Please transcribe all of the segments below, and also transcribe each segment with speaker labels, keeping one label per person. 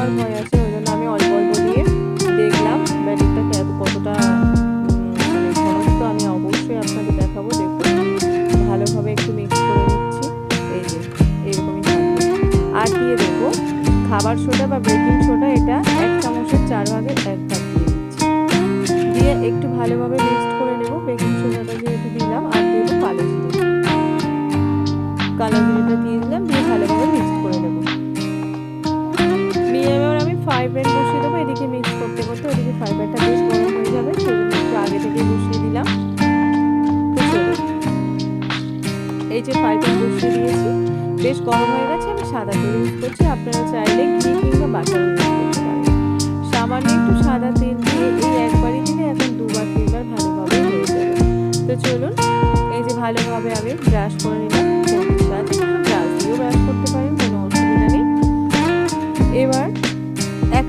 Speaker 1: যাওয়ার ভয় আছে, ওই জন্য আমি অল্প অল্প দিয়ে দেখলাম ব্যাটারিটাকে এত কতটা মানে আমি অবশ্যই আপনাকে দেখাবো দেখুন ভালোভাবে একটু মিক্স করে নিচ্ছি। এই যে, এইরকমই আর দিয়ে দেবো খাবার সোডা বা বেকিং সোডা, এটা এক চামচের চার ভাগের এক ভাগ দিয়ে দিচ্ছি। দিয়ে একটু ভালোভাবে মিক্সড করে নেব। বেকিং সোডাটা যেহেতু দিলাম, আর দেবো কালো জিরে। কালো জিরেটা দিয়ে দিলাম। প্যান বসিয়ে দেবো, এদিকে মিক্স করতে করতে ওদিকে প্যানটা বেশ গরম হয়ে যাবে সেজন্য একটু আগে থেকে বসিয়ে দিলাম। এই যে প্যান বসিয়ে দিয়েছি, বেশ গরম হয়ে গেছে, আমি সাদা তেল ইউজ করছি, আপনারা চাইলে ঘি কিংবা বাটার ইউজ করতে পারেন। সামান্য একটু সাদা তেল দিয়ে এই একবারই দিলে এখন দুবার, তিনবার ভালোভাবে হয়ে যাবে। তো চলুন, এই যে ভালোভাবে আমি ব্রাশ করে নিলাম ব্রাশ দিয়েও ব্রাশ করতে পারেন, কোনো অসুবিধা নেই। এবার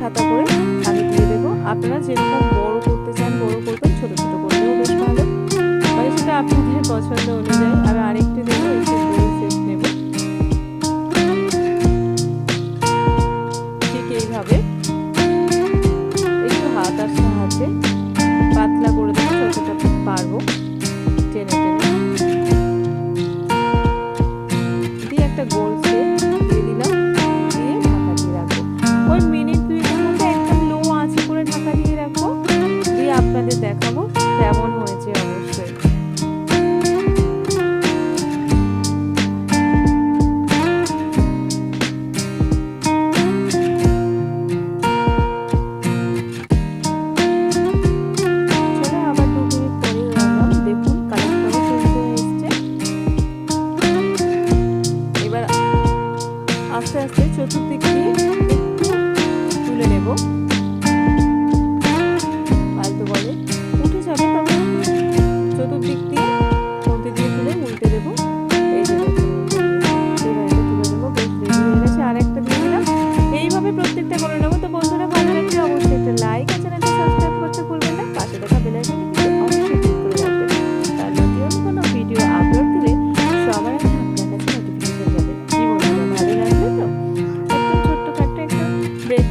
Speaker 1: হাতা করে আমি দিয়ে দেবো। আপনারা যেরকম বড় করতে চান, বড় করবেন, ছোট ছোট করলেও বেশ ভালো। মানে সেটা আপনাদের পছন্দ অনুযায়ী। আমি আরেকটি দেবো নেব। ঠিক এইভাবে। একটু হাতার সাহায্যে পাতলা করে দেবো, যতটা পারব। টেনে টেনে। দিয়ে একটা গোল শেপ দিয়ে দিলাম। দিয়ে ঢাকা দিয়ে রাখব। ওই মিনিট